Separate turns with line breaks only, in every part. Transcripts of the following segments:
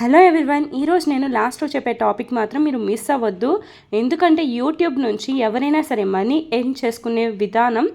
Hello everyone ఈరోజు నేను లాస్ట్లో చెప్పే టాపిక్ మాత్రం మీరు మిస్ అవ్వద్దు. ఎందుకంటే యూట్యూబ్ నుంచి ఎవరైనా సరే మనీ ఎర్న్ చేసుకునే విధానం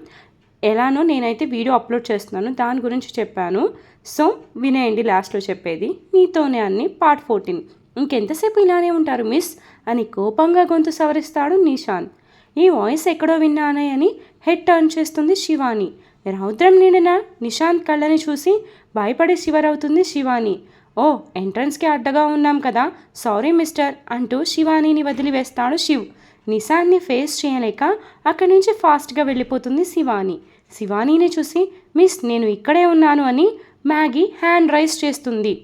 ఎలానో నేనైతే వీడియో అప్లోడ్ చేస్తున్నాను దాని గురించి చెప్పాను. సో వినేయండి లాస్ట్లో చెప్పేది. నీతోనే అన్ని పార్ట్ ఫోర్టీన్. ఇంకెంతసేపు ఇలానే ఉంటారు మిస్? అని కోపంగా గొంతు సవరిస్తాడు నిషాంత్ ఈ వాయిస్ ఎక్కడో విన్నానే అని హెడ్ టర్న్ చేస్తుంది శివాని. రౌద్రం నిండిన నిషాంత్ కళ్ళని చూసి భయపడి శివరవుతుంది శివాని. ఓ ఎంట్రన్స్కి అడ్డగా ఉన్నాం కదా. సారీ మిస్టర్ అంటూ శివానీని వదిలివేస్తాడు శివ్. నిశాన్ని ఫేస్ చేయలేక అక్కడి నుంచి ఫాస్ట్గా వెళ్ళిపోతుంది శివాని. శివానీని చూసి మిస్ నేను ఇక్కడే ఉన్నాను అని మ్యాగీ హ్యాండ్ రైస్ చేస్తుంది.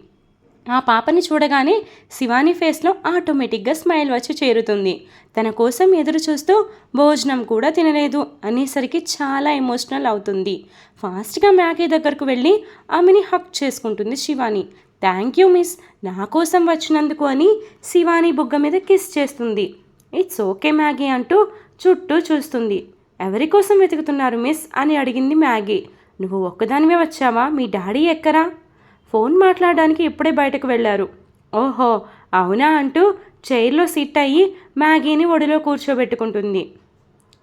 ఆ పాపని చూడగానే శివాని ఫేస్లో ఆటోమేటిక్గా స్మైల్ వచ్చి చేరుతుంది. తన కోసం ఎదురు చూస్తూ భోజనం కూడా తినలేదు అనేసరికి చాలా ఎమోషనల్ అవుతుంది. ఫాస్ట్గా మ్యాగీ దగ్గరకు వెళ్ళి ఆమెని హక్ చేసుకుంటుంది శివాని. Thank you miss. నా కోసం వచ్చినందుకు అని శివాని బుగ్గ మీద కిస్ చేస్తుంది. ఇట్స్ ఓకే మ్యాగీ అంటూ చుట్టూ చూస్తుంది. ఎవరి కోసం వెతుకుతున్నారు మిస్? అని అడిగింది మ్యాగీ. నువ్వు ఒక్కదానివే వచ్చావా? మీ డాడీ ఎక్కరా ఫోన్ మాట్లాడడానికి ఇప్పుడే బయటకు వెళ్ళారు. ఓహో అవునా అంటూ చైర్లో సిట్ అయ్యి మ్యాగీని ఒడిలో కూర్చోబెట్టుకుంటుంది.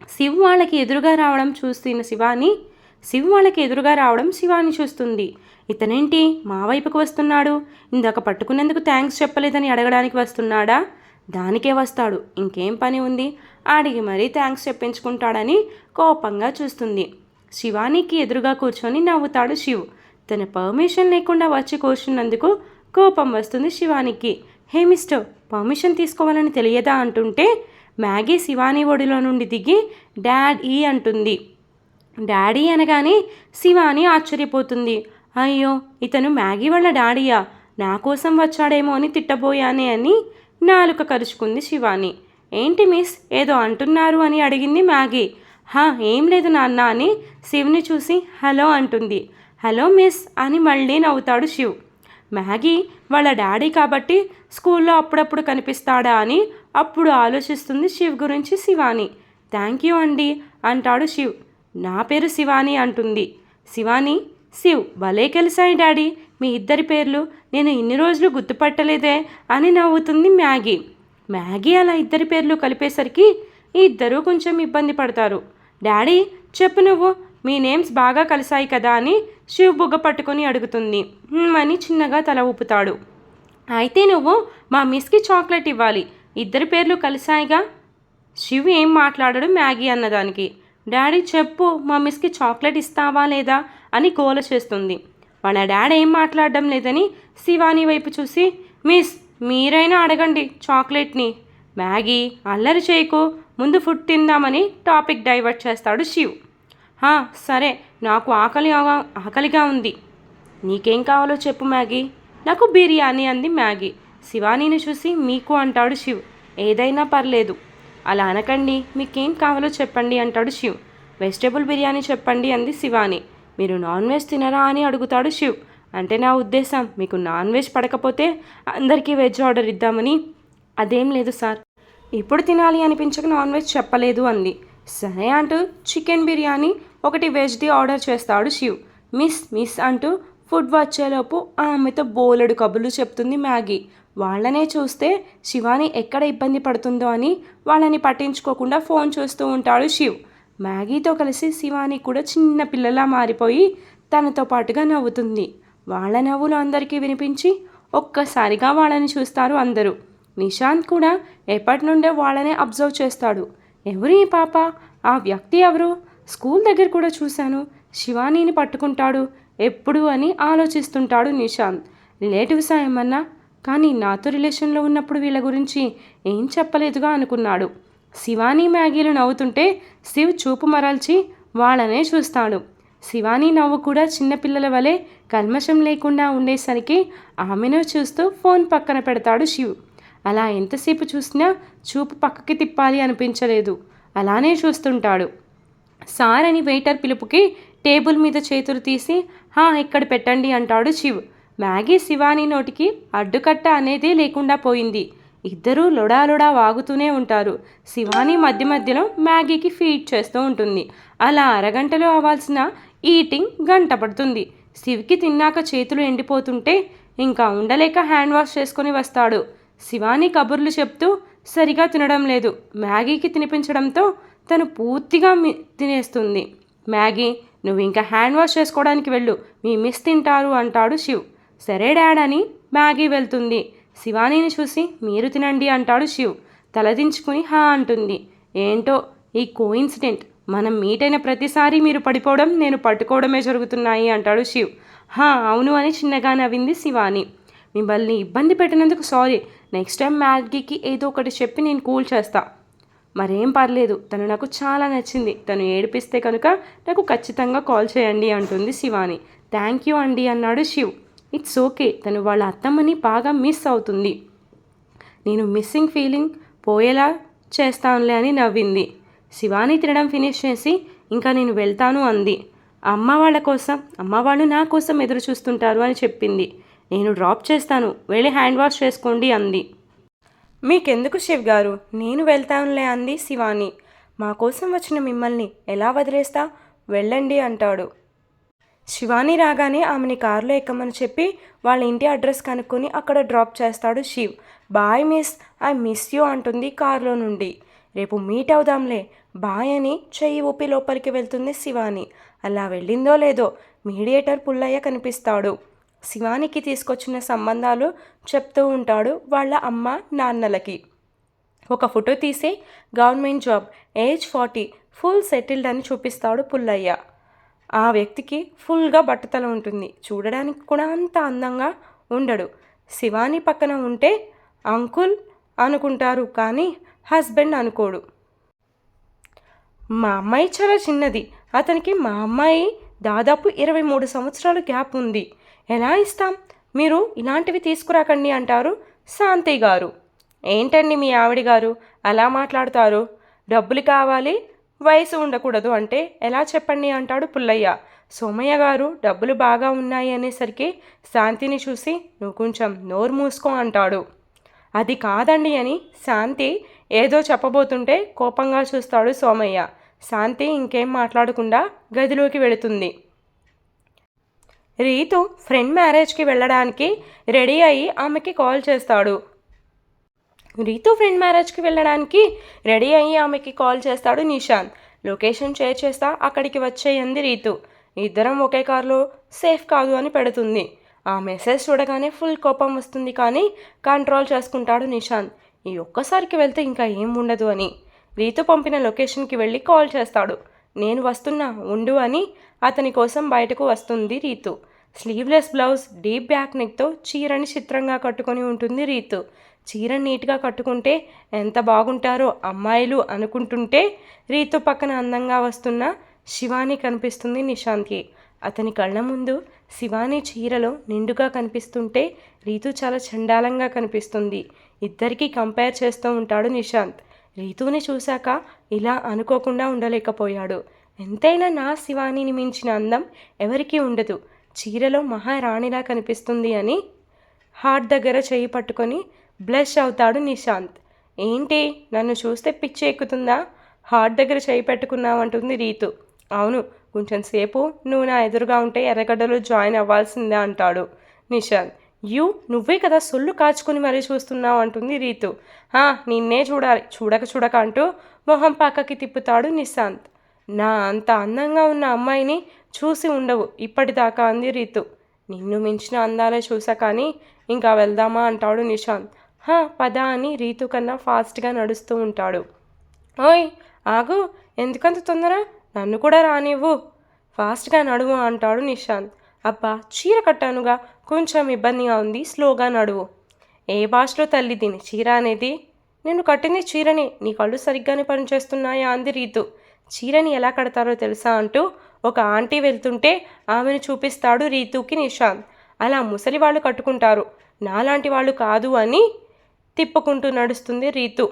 శివ్ వాళ్ళకి ఎదురుగా రావడం చూస్తున్న శివాని శివు వాళ్ళకి ఎదురుగా రావడం శివాని చూస్తుంది. ఇతనేంటి? మా వైపుకు వస్తున్నాడు. ఇందాక పట్టుకునేందుకు థ్యాంక్స్ చెప్పలేదని అడగడానికి వస్తున్నాడా? దానికే వస్తాడు. ఇంకేం పని ఉంది? అడిగి మరీ థ్యాంక్స్ చెప్పించుకుంటాడని కోపంగా చూస్తుంది. శివానికి ఎదురుగా కూర్చొని నవ్వుతాడు శివ్. తన పర్మిషన్ లేకుండా వచ్చి కూర్చున్నందుకు కోపం వస్తుంది శివానికి. హే మిస్టర్ పర్మిషన్ తీసుకోవాలని తెలియదా అంటుంటే మ్యాగీ శివాని ఒడిలో నుండి దిగి డాడ్ ఈ అంటుంది. డాడీ అనగానే శివాని ఆశ్చర్యపోతుంది. అయ్యో ఇతను మ్యాగీ వాళ్ళ డాడీయా? నా కోసం వచ్చాడేమో అని తిట్టబోయానే అని నాలుక కరుచుకుంది శివాని. ఏంటి మిస్ ఏదో అంటున్నారు అని అడిగింది మ్యాగీ. హా ఏం లేదు నాన్న అని శివ్ని చూసి హలో అంటుంది. హలో మిస్ అని మళ్ళీ నవ్వుతాడు శివ్. మ్యాగీ వాళ్ళ డాడీ కాబట్టి స్కూల్లో అప్పుడప్పుడు కనిపిస్తాడా అని అప్పుడు ఆలోచిస్తుంది శివ్ గురించి శివాని. థ్యాంక్ యూ అండి అంటాడు శివ్. నా పేరు శివాని అంటుంది. శివాని శివ్ భలే కలిసాయి డాడీ. మీ ఇద్దరి పేర్లు నేను ఇన్ని రోజులు గుర్తుపట్టలేదే అని నవ్వుతుంది మ్యాగీ. మ్యాగీ అలా ఇద్దరి పేర్లు కలిపేసరికి ఇద్దరూ కొంచెం ఇబ్బంది పడతారు. డాడీ చెప్పు నువ్వు. మీ నేమ్స్ బాగా కలిసాయి కదా అని శివ్ బుగ్గ పట్టుకొని అడుగుతుంది. అని చిన్నగా తల ఊపుతాడు. అయితే నువ్వు మా మిస్కి చాక్లెట్ ఇవ్వాలి. ఇద్దరి పేర్లు కలిసాయిగా శివ్ ఏం మాట్లాడడు మ్యాగీ అన్నదానికి. డాడీ చెప్పు మా మిస్కి చాక్లెట్ ఇస్తావా లేదా? అని గోల చేస్తుంది. వాళ్ళ డాడీ ఏం మాట్లాడడం లేదని శివాని వైపు చూసి మిస్ మీరైనా అడగండి చాక్లెట్ని. మ్యాగీ అల్లరి చేయకు ముందు ఫుడ్ తిందామని టాపిక్ డైవర్ట్ చేస్తాడు శివ్. "హా, సరే నాకు ఆకలి ఆకలిగా ఉంది. నీకేం కావాలో చెప్పు మ్యాగీ. నాకు బిర్యానీ అంది మ్యాగీ. శివానీని చూసి మీకు అంటాడు శివ్. ఏదైనా పర్లేదు. అలా అనకండి మీకేం కావాలో చెప్పండి అంటాడు శివ్. వెజిటేబుల్ బిర్యానీ చెప్పండి అంది శివాని. మీరు నాన్ వెజ్ తినరా అని అడుగుతాడు శివ్. అంటే నా ఉద్దేశం మీకు నాన్ వెజ్ పడకపోతే అందరికీ వెజ్ ఆర్డర్ ఇద్దామని. అదేం లేదు సార్. ఇప్పుడు తినాలి అనిపించక నాన్ వెజ్ చెప్పలేదు అంది. సరే అంటూ చికెన్ బిర్యానీ ఒకటి వెజ్ది ఆర్డర్ చేస్తాడు శివ్. మిస్ మిస్ అంటూ ఫుడ్ వచ్చేలోపు ఆమెతో బోలెడు కబుర్లు చెప్తుంది మ్యాగీ. వాళ్ళనే చూస్తే శివాని ఎక్కడ ఇబ్బంది పడుతుందో అని వాళ్ళని పట్టించుకోకుండా ఫోన్ చూస్తూ ఉంటాడు శివ్. మ్యాగీతో కలిసి శివాని కూడా చిన్న పిల్లలా మారిపోయి తనతో పాటుగా నవ్వుతుంది. వాళ్ళ నవ్వులు అందరికీ వినిపించి ఒక్కసారిగా వాళ్ళని చూస్తారు అందరూ. నిశాంత్ కూడా ఎప్పటి నుండే వాళ్ళనే అబ్జర్వ్ చేస్తాడు. ఎవరు ఈ పాప? ఆ వ్యక్తి ఎవరు? స్కూల్ దగ్గర కూడా చూశాను. శివానీని పట్టుకుంటాడు. ఎప్పుడు అని ఆలోచిస్తుంటాడు నిశాంత్. రిలేటివ్సా ఏమన్నా? కానీ నాతో రిలేషన్లో ఉన్నప్పుడు వీళ్ళ గురించి ఏం చెప్పలేదుగా అనుకున్నాడు. శివానీ మ్యాగీలు నవ్వుతుంటే శివ్ చూపు మరల్చి వాళ్ళనే చూస్తాడు. శివానీ నవ్వు కూడా చిన్నపిల్లల వలె కల్మషం లేకుండా ఉండేసరికి ఆమెను చూస్తూ ఫోన్ పక్కన పెడతాడు శివ్. అలా ఎంతసేపు చూసినా చూపు పక్కకి తిప్పాలి అనిపించలేదు. అలానే చూస్తుంటాడు. సార్ అని వెయిటర్ పిలుపుకి టేబుల్ మీద చేతులు తీసి ఇక్కడ పెట్టండి అంటాడు శివ్. మ్యాగీ శివాని నోటికి అడ్డుకట్ట అనేదే లేకుండా పోయింది. ఇద్దరూ లొడాలొడా వాగుతూనే ఉంటారు. శివాని మధ్య మధ్యలో మ్యాగీకి ఫీడ్ చేస్తూ ఉంటుంది. అలా అరగంటలో అవ్వాల్సిన ఈటింగ్ గంట పడుతుంది. శివ్కి తిన్నాక చేతులు ఎండిపోతుంటే ఇంకా ఉండలేక హ్యాండ్ వాష్ చేసుకొని వస్తాడు. శివాని కబుర్లు చెప్తూ సరిగా తినడం లేదు. మ్యాగీకి తినిపించడంతో తను పూర్తిగా మి తినేస్తుంది. మ్యాగీ నువ్వు ఇంకా హ్యాండ్ వాష్ చేసుకోవడానికి వెళ్ళు. మీ మిస్ తింటారు అంటాడు శివ్. సరే డాడ్ అని మ్యాగీ వెళ్తుంది. శివానీని చూసి మీరు తినండి అంటాడు శివ్. తలదించుకుని హా అంటుంది. ఏంటో ఈ కోయిన్సిడెంట్. మనం మీట్ అయిన ప్రతిసారి మీరు పడిపోవడం నేను పట్టుకోవడమే జరుగుతున్నాయి అంటాడు శివ్. హా అవును అని చిన్నగా నవ్వింది శివాని. మిమ్మల్ని ఇబ్బంది పెట్టినందుకు సారీ. నెక్స్ట్ టైం మ్యాగీకి ఏదో ఒకటి చెప్పి నేను కూల్ చేస్తా. మరేం పర్లేదు తను నాకు చాలా నచ్చింది. తను ఏడిపిస్తే కనుక నాకు ఖచ్చితంగా కాల్ చేయండి అంటుంది శివాని. థ్యాంక్ యూ అండి అన్నాడు శివ్. ఇట్స్ ఓకే తను వాళ్ళ అత్తమ్మని బాగా మిస్ అవుతుంది. నేను మిస్సింగ్ ఫీలింగ్ పోయేలా చేస్తానులే అని నవ్వింది. శివాని తినడం ఫినిష్ చేసి ఇంకా నేను వెళ్తాను అంది. అమ్మ వాళ్ళ కోసం అమ్మ వాళ్ళు నా కోసం ఎదురు చూస్తుంటారు అని చెప్పింది. నేను డ్రాప్ చేస్తాను వెళ్ళి హ్యాండ్ వాష్ చేసుకోండి అంది. మీకెందుకు శివ్ గారు? నేను వెళ్తానులే అంది శివాని. మా కోసం వచ్చిన మిమ్మల్ని ఎలా వదిలేస్తా? వెళ్ళండి అంటాడు. శివాని రాగానే ఆమెని కారులో ఎక్కమని చెప్పి వాళ్ళ ఇంటి అడ్రస్ కనుక్కొని అక్కడ డ్రాప్ చేస్తాడు Shiv. Bye miss I miss you అంటుంది కారులో నుండి. రేపు మీట్ అవుదాంలే. బాయ్ అని చెయ్యి ఊపి లోపలికి వెళ్తుంది శివాని. అలా వెళ్ళిందో లేదో మీడియేటర్ పుల్లయ్య కనిపిస్తాడు. శివానికి తీసుకొచ్చిన సంబంధాలు చెప్తూ ఉంటాడు వాళ్ళ అమ్మ నాన్నలకి. ఒక ఫోటో తీసి government job age forty full settled అని చూపిస్తాడు పుల్లయ్య. ఆ వ్యక్తికి ఫుల్గా బట్టతల ఉంటుంది. చూడడానికి కూడా అంత అందంగా ఉండడు. శివాని పక్కన ఉంటే అంకుల్ అనుకుంటారు కానీ హస్బెండ్ అనుకోడు. మా అమ్మాయి చాలా చిన్నది. అతనికి మా అమ్మాయి దాదాపు ఇరవై మూడు సంవత్సరాలు గ్యాప్ ఉంది. ఎలా ఇస్తాం? మీరు ఇలాంటివి తీసుకురాకండి అంటారు శాంతి గారు. ఏంటండి మీ ఆవిడ గారు అలా మాట్లాడతారు? డబ్బులు కావాలి వయసు ఉండకూడదు అంటే ఎలా చెప్పండి అంటాడు పుల్లయ్య. సోమయ్య గారు డబ్బులు బాగా ఉన్నాయి అనేసరికి శాంతిని చూసి నువ్వు కొంచెం నోరు మూసుకో అంటాడు. అది కాదండి అని శాంతి ఏదో చెప్పబోతుంటే కోపంగా చూస్తాడు సోమయ్య. శాంతి ఇంకేం మాట్లాడకుండా గదిలోకి వెళుతుంది. రీతు ఫ్రెండ్ మ్యారేజ్కి వెళ్ళడానికి రెడీ అయ్యి ఆమెకి కాల్ చేస్తాడు. రీతు ఫ్రెండ్ మ్యారేజ్కి వెళ్ళడానికి రెడీ అయ్యి ఆమెకి కాల్ చేస్తాడు నిషాంత్. లొకేషన్ షేర్ చేస్తా అక్కడికి వచ్చేయంది రీతు. ఇద్దరం ఒకే కారులో సేఫ్ కాదు అని పెడుతుంది. ఆ మెసేజ్ చూడగానే ఫుల్ కోపం వస్తుంది కానీ కంట్రోల్ చేసుకుంటాడు నిషాంత్. ఈ ఒక్కసారికి వెళ్తే ఇంకా ఏం ఉండదు అని. రీతు పంపిన లొకేషన్కి వెళ్ళి కాల్ చేస్తాడు. నేను వస్తున్నా ఉండు అని అతని కోసం బయటకు వస్తుంది Ritu. Sleeveless blouse deep back నెక్తో చీరని చిత్రంగా కట్టుకొని ఉంటుంది రీతు. చీర నీట్గా కట్టుకుంటే ఎంత బాగుంటారో అమ్మాయిలు అనుకుంటుంటే రీతు పక్కన అందంగా వస్తున్న శివాని కనిపిస్తుంది నిశాంత్కి. అతని కళ్ళ ముందు శివాని చీరలో నిండుగా కనిపిస్తుంటే రీతు చాలా చండాలంగా కనిపిస్తుంది. ఇద్దరికీ కంపేర్ చేస్తూ ఉంటాడు నిశాంత్. రీతుని చూశాక ఇలా అనుకోకుండా ఉండలేకపోయాడు. ఎంతైనా నా శివానిని మించిన అందం ఎవరికీ ఉండదు. చీరలో మహారాణిలా కనిపిస్తుంది అని హార్ట్ దగ్గర చేయి పట్టుకొని బ్లష్ అవుతాడు నిశాంత్. ఏంటి? నన్ను చూస్తే పిచ్చి ఎక్కుతుందా? హార్ట్ దగ్గర చేయి పెట్టుకున్నావంటుంది రీతు. అవును కొంచెం సేపు నువ్వు నా ఎదురుగా ఉంటే ఎర్రగడ్డలో జాయిన్ అవ్వాల్సిందే అంటాడు నిశాంత్. యూ నువ్వే కదా సొల్లు కాచుకొని మరీ చూస్తున్నావు అంటుంది రీతు నిన్నే చూడాలి. చూడక చూడక అంటూ మొహం పక్కకి తిప్పుతాడు నిశాంత్. నా అంత అందంగా ఉన్న అమ్మాయిని చూసి ఉండవు. ఇప్పటిదాకా అంది రీతు. నిన్ను మించిన అందాలే చూసా కానీ ఇంకా వెళ్దామా అంటాడు నిశాంత్. హా పదా అని రీతు కన్నా ఫాస్ట్గా నడుస్తూ ఉంటాడు. ఓయ్ ఆగు. ఎందుకంత తొందర? నన్ను కూడా రానివ్వు. ఫాస్ట్గా నడువు అంటాడు నిశాంత్. అబ్బా చీర కట్టానుగా. కొంచెం ఇబ్బందిగా ఉంది. స్లోగా నడువు. ఏ భాషలో తల్లి దీని చీర అనేది? నేను కట్టింది చీరని. నీ కళ్ళు సరిగ్గానే పనిచేస్తున్నాయా? అంది రీతు. చీరని ఎలా కడతారో తెలుసా అంటూ ఒక ఆంటీ వెళ్తుంటే ఆమెను చూపిస్తాడు రీతుకి నిశాంత్. అలా ముసలి వాళ్ళు కట్టుకుంటారు. నాలాంటి వాళ్ళు కాదు అని తిప్పుకుంటూ నడుస్తుంది రీతు.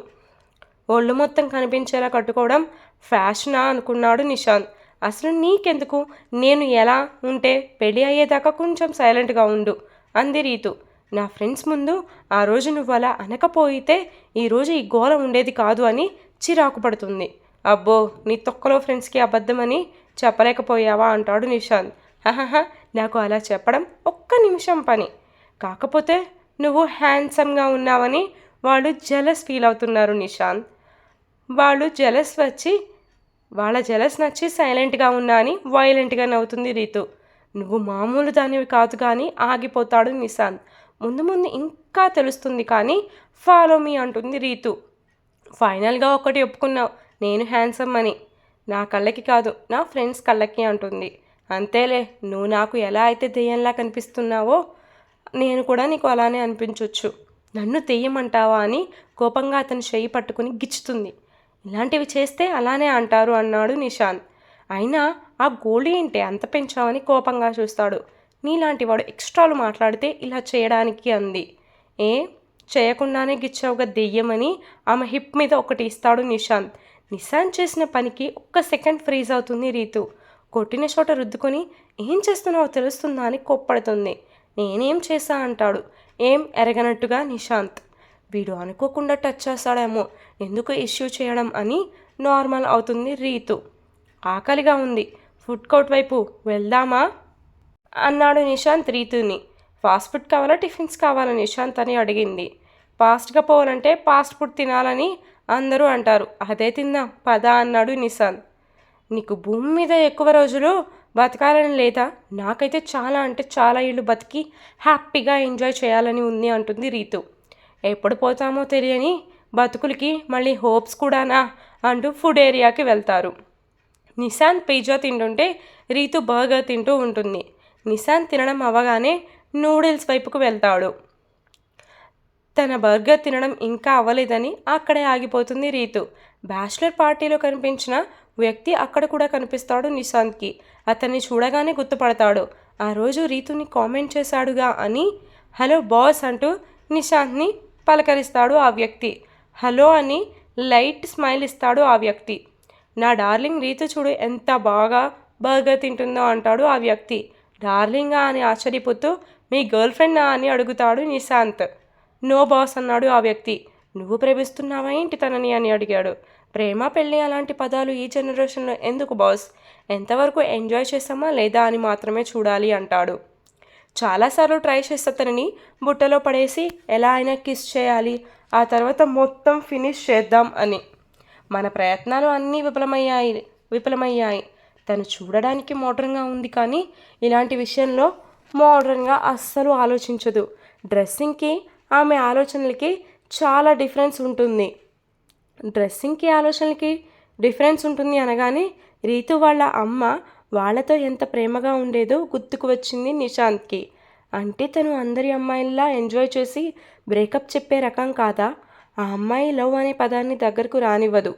ఒళ్ళు మొత్తం కనిపించేలా కట్టుకోవడం ఫ్యాషనా అనుకున్నాడు నిశాంత్. అసలు నీకెందుకు? నేను ఎలా ఉంటే పెళ్ళి అయ్యేదాకా కొంచెం సైలెంట్గా ఉండు అంది రీతు. నా ఫ్రెండ్స్ ముందు ఆ రోజు నువ్వు అలా అనకపోయితే ఈరోజు ఈ గోల ఉండేది కాదు అని చిరాకు పడుతుంది. అబ్బో నీ తొక్కలో ఫ్రెండ్స్కి అబద్ధమని చెప్పలేకపోయావా అంటాడు నిశాంత్. హహహ నాకు అలా చెప్పడం ఒక్క నిమిషం పని.
కాకపోతే నువ్వు హ్యాండ్సమ్గా ఉన్నావని వాళ్ళు జెలస్ ఫీల్ అవుతున్నారు నిశాంత్. వాళ్ళు జెలస్ వచ్చి వాళ్ళ జెలస్ నచ్చి సైలెంట్గా ఉన్నా అని వైలెంట్గా నవ్వుతుంది రీతు. నువ్వు మామూలు దానివి కాదు కానీ ఆగిపోతాడు నిశాంత్. ముందు ముందు ఇంకా తెలుస్తుంది కానీ ఫాలో మీ అంటుంది రీతు. ఫైనల్గా ఒకటి ఒప్పుకున్నావు. నేను హ్యాండ్సమ్ అని. నా కళ్ళకి కాదు నా ఫ్రెండ్స్ కళ్ళకి అంటుంది. అంతేలే నువ్వు నాకు ఎలా అయితే దెయ్యంలా కనిపిస్తున్నావో నేను కూడా నీకు అలానే అనిపించవచ్చు నన్ను దెయ్యమంటావా అని కోపంగా అతను చెయ్యి పట్టుకుని గిచ్చుతుంది. ఇలాంటివి చేస్తే అలానే అంటారు అన్నాడు నిషాన్. అయినా ఆ గోళీ ఏంటి అంత పెంచావని కోపంగా చూస్తాడు. నీలాంటి వాడు ఎక్స్ట్రాలు మాట్లాడితే ఇలా చేయడానికి అంది. ఏ చేయకుండానే గిచ్చావుగా దెయ్యమని ఆమె హిప్ మీద ఒకటి ఇస్తాడు నిషాంత్ నిశాంత్ చేసిన పనికి ఒక్క సెకండ్ ఫ్రీజ్ అవుతుంది రీతు. కొట్టిన చోట రుద్దుకొని ఏం చేస్తున్నావో తెలుస్తుందా? అని కోప్పడుతుంది. నేనేం చేశా? అంటాడు. ఏం? ఎరగనట్టుగా నిశాంత్. వీడు అనుకోకుండా టచ్ చేస్తాడేమో. ఎందుకు ఇష్యూ చేయడం? అని నార్మల్ అవుతుంది రీతు. ఆకలిగా ఉంది. ఫుడ్ కోర్ట్ వైపు వెళ్దామా? అన్నాడు నిశాంత్ రీతుని. ఫాస్ట్ ఫుడ్ కావాలా? టిఫిన్స్ కావాలా? నిశాంత్ అని అడిగింది. ఫాస్ట్గా పోవాలంటే ఫాస్ట్ ఫుడ్ తినాలని అందరూ అంటారు అదే తిందాం పదా అన్నాడు నిశాంత్ నీకు భూమి మీద ఎక్కువ రోజులు బతకాలని లేదా? నాకైతే చాలా అంటే చాలా ఇళ్ళు బతికి హ్యాపీగా ఎంజాయ్ చేయాలని ఉంది అంటుంది రీతు. ఎప్పుడు పోతామో తెలియని బతుకులకి మళ్ళీ హోప్స్ కూడానా? అంటూ ఫుడ్ ఏరియాకి వెళ్తారు. నిశాంత్ పిజ్జా తింటుంటే రీతు బర్గర్ తింటూ ఉంటుంది. నిశాంత్ తినడం అవ్వగానే నూడిల్స్ వైపుకు వెళ్తాడు. తన బర్గర్ తినడం ఇంకా అవ్వలేదని అక్కడే ఆగిపోతుంది రీతు. బ్యాచిలర్ పార్టీలో కనిపించిన వ్యక్తి అక్కడ కూడా కనిపిస్తాడు నిశాంత్కి. అతన్ని చూడగానే గుర్తుపడతాడు. ఆ రోజు రీతుని కామెంట్ చేశాడుగా అని హలో బాస్ అంటూ నిశాంత్ని పలకరిస్తాడు ఆ వ్యక్తి. హలో అని లైట్ స్మైల్ ఇస్తాడు ఆ వ్యక్తి. నా డార్లింగ్ రీతు చూడు ఎంత బాగా బర్గర్ తింటుందో అంటాడు ఆ వ్యక్తి. డార్లింగా అని ఆశ్చర్యపోతూ మీ గర్ల్ ఫ్రెండా అని అడుగుతాడు నిశాంత్. నో బాస్ అన్నాడు ఆ వ్యక్తి. నువ్వు ప్రేమిస్తున్నావా ఏంటి తనని? అని అడిగాడు. ప్రేమ పెళ్ళి అలాంటి పదాలు ఈ జనరేషన్లో ఎందుకు బాస్? ఎంతవరకు ఎంజాయ్ చేశామా లేదా అని మాత్రమే చూడాలి అంటాడు. చాలాసార్లు ట్రై చేస్తా తనని. బుట్టలో పడేసి ఎలా అయినా కిస్ చేయాలి. ఆ తర్వాత మొత్తం ఫినిష్ చేద్దాం అని. మన ప్రయత్నాలు అన్నీ విఫలమయ్యాయి విఫలమయ్యాయి. తను చూడడానికి మోడర్న్గా ఉంది కానీ ఇలాంటి విషయంలో మోడర్న్గా అస్సలు ఆలోచించదు. డ్రెస్సింగ్కి ఆమె ఆలోచనలకి చాలా డిఫరెన్స్ ఉంటుంది. డ్రెస్సింగ్కి ఆలోచనలకి డిఫరెన్స్ ఉంటుంది అనగానే రీతు వాళ్ళ అమ్మ వాళ్ళతో ఎంత ప్రేమగా ఉండేదో గుర్తుకు వచ్చింది నిశాంత్కి. అంటే తను అందరి అమ్మాయిల్లా ఎంజాయ్ చేసి బ్రేకప్ చెప్పే రకం కాదా? ఆ అమ్మాయి లవ్ అనే పదాన్ని దగ్గరకు రానివ్వదు.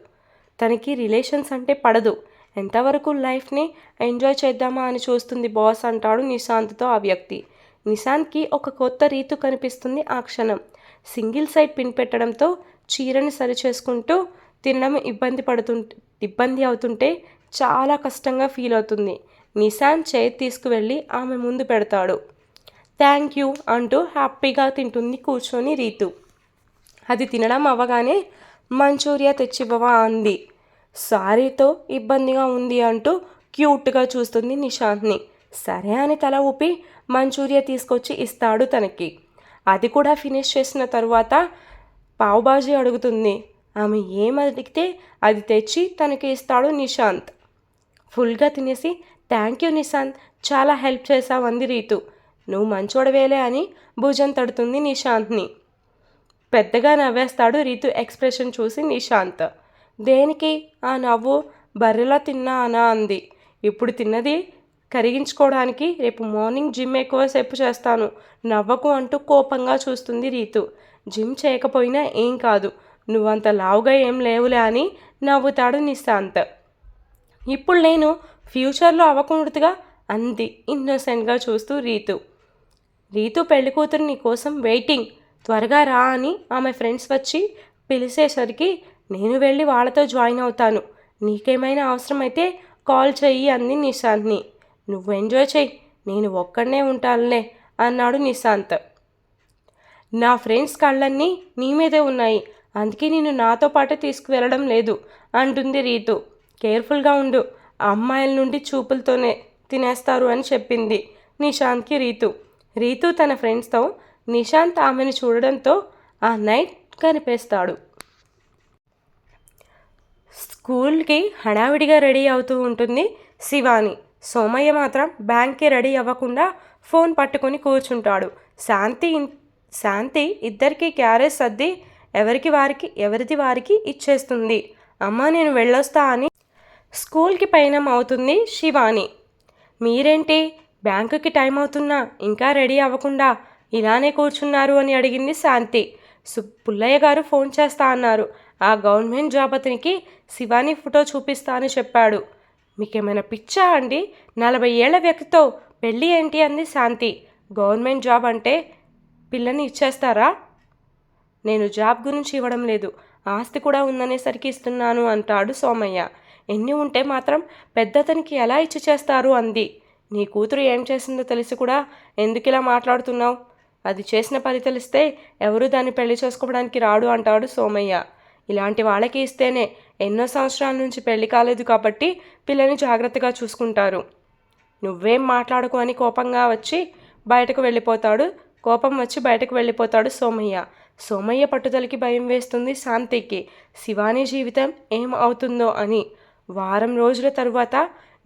తనకి రిలేషన్స్ అంటే పడదు. ఎంతవరకు లైఫ్ని ఎంజాయ్ చేద్దామా అని చూస్తుంది బాస్ అంటాడు నిశాంత్తో ఆ వ్యక్తి. నిశాంత్కి ఒక కొత్త రీతు కనిపిస్తుంది ఆ క్షణం. సింగిల్ సైడ్ పిన్ పెట్టడంతో చీరని సరి చేసుకుంటూ తినడం ఇబ్బంది పడుతు ఇబ్బంది అవుతుంటే చాలా కష్టంగా ఫీల్ అవుతుంది. నిశాంత్ చేతి తీసుకువెళ్ళి ఆమె ముందు పెడతాడు. థ్యాంక్ యూ అంటూ హ్యాపీగా తింటుంది కూర్చొని రీతు. అది తినడం అవ్వగానే మంచూరియా తెచ్చివ్వవా అంది. సారీతో ఇబ్బందిగా ఉంది అంటూ క్యూట్గా చూస్తుంది నిశాంత్ని సరే అని తల ఊపి మంచూరియా తీసుకొచ్చి ఇస్తాడు తనకి. అది కూడా ఫినిష్ చేసిన తరువాత పావుబాజీ అడుగుతుంది ఆమె ఏం అడిగితే అది తెచ్చి తనకి ఇస్తాడు నిశాంత్. ఫుల్గా తినేసి థ్యాంక్ యూ నిశాంత్ చాలా హెల్ప్ చేసావు అంది రీతు. నువ్వు మంచోడవేలే అని భుజం తడుతుంది నిశాంత్ని. పెద్దగా నవ్వేస్తాడు రీతు ఎక్స్ప్రెషన్ చూసి నిశాంత్. దేనికి? ఆ నవ్వు? బర్రెలా తిన్నా అనా అంది. ఇప్పుడు తిన్నది కరిగించుకోవడానికి రేపు మార్నింగ్ జిమ్ ఎక్కువసేపు చేస్తాను. నవ్వకు అంటూ కోపంగా చూస్తుంది రీతు. జిమ్ చేయకపోయినా ఏం కాదు. నువ్వంత లావుగా ఏం లేవులే అని నవ్వుతాడు నిశాంత్. ఇప్పుడు నేను ఫ్యూచర్లో అవ్వకూడదుగా అంది ఇన్నోసెంట్గా చూస్తూ రీతు. రీతు పెళ్ళి కూతురు నీ కోసం వెయిటింగ్. త్వరగా రా అని ఆమె ఫ్రెండ్స్ వచ్చి పిలిచేసరికి నేను వెళ్ళి వాళ్ళతో జాయిన్ అవుతాను. నీకేమైనా అవసరమైతే కాల్ చెయ్యి అంది నిశాంత్ని. నువ్వు ఎంజాయ్ చెయ్యి నేను ఒక్కడనే ఉంటానులే అన్నాడు నిశాంత్. నా ఫ్రెండ్స్ కళ్ళన్నీ నీ మీదే ఉన్నాయి అందుకే నేను నాతో పాటు తీసుకువెళ్ళడం లేదు అంటుంది రీతు. కేర్ఫుల్గా ఉండు అమ్మాయిల నుండి చూపులతోనే తినేస్తారు అని చెప్పింది నిశాంత్కి రీతు. రీతు తన ఫ్రెండ్స్తో నిశాంత్ ఆమెను చూడడంతో ఆ నైట్ కనిపిస్తాడు స్కూల్కి హడావిడిగా రెడీ అవుతూ ఉంటుంది శివాని. సోమయ్య మాత్రం బ్యాంక్కి రెడీ అవ్వకుండా ఫోన్ పట్టుకొని కూర్చుంటాడు. శాంతి శాంతి ఇద్దరికి క్యారేజ్ సర్ది ఎవరికి వారికి ఎవరిది వారికి ఇచ్చేస్తుంది. అమ్మ నేను వెళ్ళొస్తా అని స్కూల్కి పయనం అవుతుంది శివాని. మీరేంటి? బ్యాంకుకి టైం అవుతున్నా ఇంకా రెడీ అవ్వకుండా ఇలానే కూర్చున్నారు అని అడిగింది శాంతి. సు పుల్లయ్య గారు ఫోన్ చేస్తా అన్నారు. ఆ గవర్నమెంట్ జాబ్ అతనికి శివాని ఫోటో చూపిస్తా అని చెప్పాడు. మీకేమైనా పిచ్చా అండి? నలభై ఏళ్ళ వ్యక్తితో పెళ్ళి ఏంటి అంది శాంతి. గవర్నమెంట్ జాబ్ అంటే పిల్లని ఇచ్చేస్తారా? నేను జాబ్ గురించి ఇవ్వడం లేదు. ఆస్తి కూడా ఉందనేసరికి ఇస్తున్నాను అంటాడు సోమయ్య. ఎన్ని ఉంటే మాత్రం పెద్దతనికి ఎలా ఇచ్చి చేస్తారు అంది. నీ కూతురు ఏం చేసిందో తెలిసి కూడా ఎందుకు ఇలా మాట్లాడుతున్నావు? అది చేసిన పని తెలిస్తే ఎవరు దాన్ని పెళ్ళి చేసుకోవడానికి రాడు అంటాడు సోమయ్య. ఇలాంటి వాళ్ళకి ఇస్తేనే ఎన్నో సంవత్సరాల నుంచి పెళ్ళి కాలేదు కాబట్టి పిల్లని జాగ్రత్తగా చూసుకుంటారు. నువ్వేం మాట్లాడకు అని కోపంగా వచ్చి బయటకు వెళ్ళిపోతాడు. కోపం వచ్చి బయటకు వెళ్ళిపోతాడు సోమయ్య. సోమయ్య పట్టుదలకి భయం వేస్తుంది శాంతికి. శివాని జీవితం ఏం అవుతుందో అని. వారం రోజుల తరువాత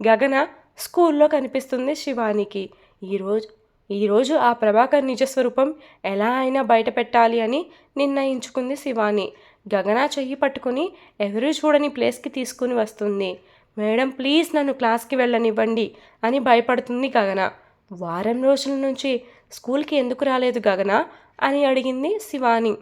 గగన స్కూల్లో కనిపిస్తుంది శివానికి. ఈరోజు ఈరోజు ఆ ప్రభాకర్ నిజస్వరూపం ఎలా అయినా బయట పెట్టాలి అని నిర్ణయించుకుంది శివాని. గగన చెయ్యి పట్టుకుని ఎవరూ చూడని ప్లేస్కి తీసుకుని వస్తుంది. మేడం ప్లీజ్ నన్ను క్లాస్కి వెళ్ళనివ్వండి అని భయపడుతుంది గగన. వారం రోజుల నుంచి స్కూల్కి ఎందుకు రాలేదు గగన? అని అడిగింది శివాని.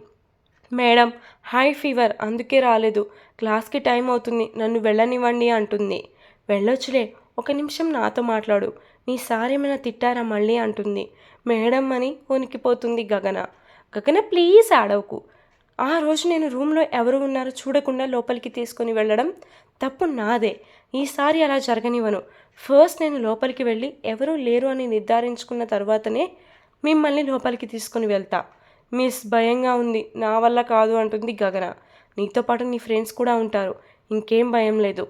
మేడం హై ఫీవర్ అందుకే రాలేదు. క్లాస్కి టైం అవుతుంది నన్ను వెళ్ళనివ్వండి అంటుంది. వెళ్ళొచ్చులే ఒక నిమిషం నాతో మాట్లాడు. నీ సార్ ఏమైనా తిట్టారా మళ్ళీ? అంటుంది. మేడం అని వణికిపోతుంది గగన. గగన ప్లీజ్ ఆడవకు. ఆ రోజు నేను రూమ్లో ఎవరు ఉన్నారో చూడకుండా లోపలికి తీసుకొని వెళ్ళడం తప్పు నాదే. ఈసారి అలా జరగనివ్వను. ఫస్ట్ నేను లోపలికి వెళ్ళి ఎవరూ లేరు అని నిర్ధారించుకున్న తర్వాతనే మిమ్మల్ని లోపలికి తీసుకుని వెళ్తా. మిస్ భయంగా ఉంది. నా వల్ల కాదు అంటుంది గగన. నీతో పాటు నీ ఫ్రెండ్స్ కూడా ఉంటారు. ఇంకేం భయం లేదు.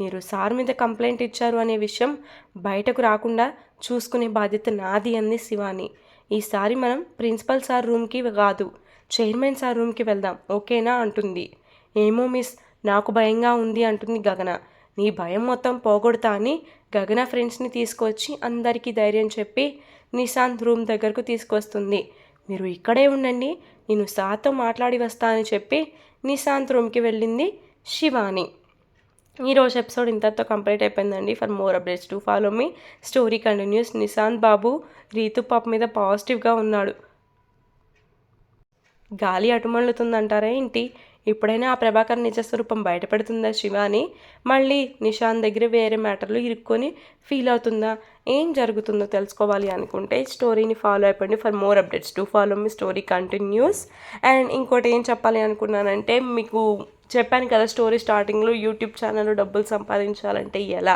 మీరు సార్ మీద కంప్లైంట్ ఇచ్చారు అనే విషయం బయటకు రాకుండా చూసుకునే బాధ్యత నాది అంది శివాని. ఈసారి మనం ప్రిన్సిపల్ సార్ రూమ్కి కాదు. చైర్మన్ సార్ రూమ్కి వెళ్దాం ఓకేనా? అంటుంది. ఏమో మిస్ నాకు భయంగా ఉంది అంటుంది గగన. నీ భయం మొత్తం పోగొడతా అని గగన ఫ్రెండ్స్ని తీసుకొచ్చి అందరికీ ధైర్యం చెప్పి నిశాంత్ రూమ్ దగ్గరకు తీసుకొస్తుంది. మీరు ఇక్కడే ఉండండి నేను సార్తో మాట్లాడి వస్తా అని చెప్పి నిశాంత్ రూమ్కి వెళ్ళింది శివాని. ఈరోజు ఎపిసోడ్ ఇంతతో కంప్లీట్ అయిపోయిందండి. For more updates to follow me. Story continues. Nishant బాబు రీతు పాప మీద పాజిటివ్గా ఉన్నాడు. గాలి అటుమళ్ళుతుందంటారా ఏంటి? ఇప్పుడైనా ఆ ప్రభాకర్ నిజస్వరూపం బయటపడుతుందా శివాని? మళ్ళీ నిషాన్ దగ్గర వేరే మ్యాటర్లు ఇరుక్కొని ఫీల్ అవుతుందా? ఏం జరుగుతుందో తెలుసుకోవాలి అనుకుంటే స్టోరీని ఫాలో అయిపోండి. For more updates to follow me story continues. And ఇంకోటి ఏం చెప్పాలి అనుకున్నానంటే మీకు చెప్పాను కదా స్టోరీ స్టార్టింగ్లో యూట్యూబ్ ఛానల్లో డబ్బులు సంపాదించాలంటే ఎలా?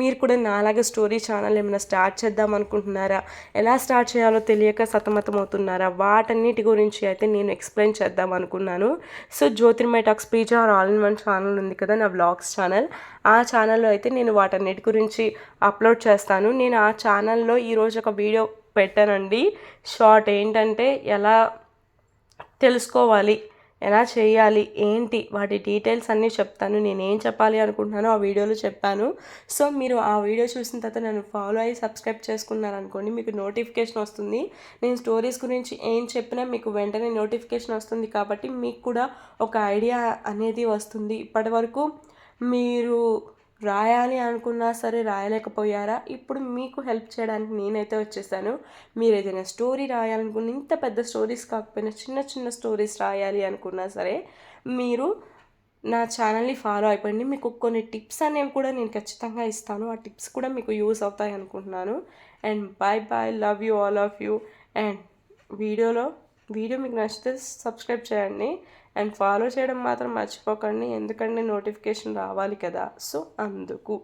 మీరు కూడా నాలాగా స్టోరీ ఛానల్ ఏమైనా స్టార్ట్ చేద్దాం అనుకుంటున్నారా? ఎలా స్టార్ట్ చేయాలో తెలియక సతమతం అవుతున్నారా వాటన్నిటి గురించి అయితే నేను ఎక్స్ప్లెయిన్ చేద్దాం అనుకున్నాను. So Jyotirmaya talks pizza or all in one channel ఉంది కదా నా వ్లాగ్స్ ఛానల్. ఆ ఛానల్లో అయితే నేను వాటన్నిటి గురించి అప్లోడ్ చేస్తాను. నేను ఆ ఛానల్లో ఈరోజు ఒక వీడియో పెట్టానండి. షార్ట్ ఏంటంటే ఎలా తెలుసుకోవాలి? ఎలా చేయాలి ఏంటి వాటి డీటెయిల్స్ అన్నీ చెప్తాను. నేను ఏం చెప్పాలి అనుకుంటున్నానో ఆ వీడియోలో చెప్పాను. సో మీరు ఆ వీడియో చూసిన తర్వాత నన్ను ఫాలో అయ్యి సబ్స్క్రైబ్ చేసుకున్నారనుకోండి మీకు నోటిఫికేషన్ వస్తుంది. నేను స్టోరీస్ గురించి ఏం చెప్పినా మీకు వెంటనే నోటిఫికేషన్ వస్తుంది కాబట్టి మీకు కూడా ఒక ఐడియా అనేది వస్తుంది. ఇప్పటి వరకు మీరు రాయాలి అనుకున్నా సరే రాయలేకపోయారా? ఇప్పుడు మీకు హెల్ప్ చేయడానికి నేనైతే వచ్చేసాను. మీరు ఏదైనా స్టోరీ రాయాలనుకున్న ఇంత పెద్ద స్టోరీస్ కాకపోయినా చిన్న చిన్న స్టోరీస్ రాయాలి అనుకున్నా సరే మీరు నా ఛానల్ని ఫాలో అయిపోయింది మీకు కొన్ని టిప్స్ అనేవి కూడా నేను ఖచ్చితంగా ఇస్తాను. ఆ టిప్స్ కూడా మీకు యూస్ అవుతాయి అనుకుంటున్నాను. And bye bye love you all of you and వీడియోలో వీడియో మీకు నచ్చితే సబ్స్క్రైబ్ చేయండి. అండ్ ఫాలో చేయడం మాత్రం మర్చిపోకండి. ఎందుకంటే నోటిఫికేషన్ రావాలి కదా. సో అందుకు.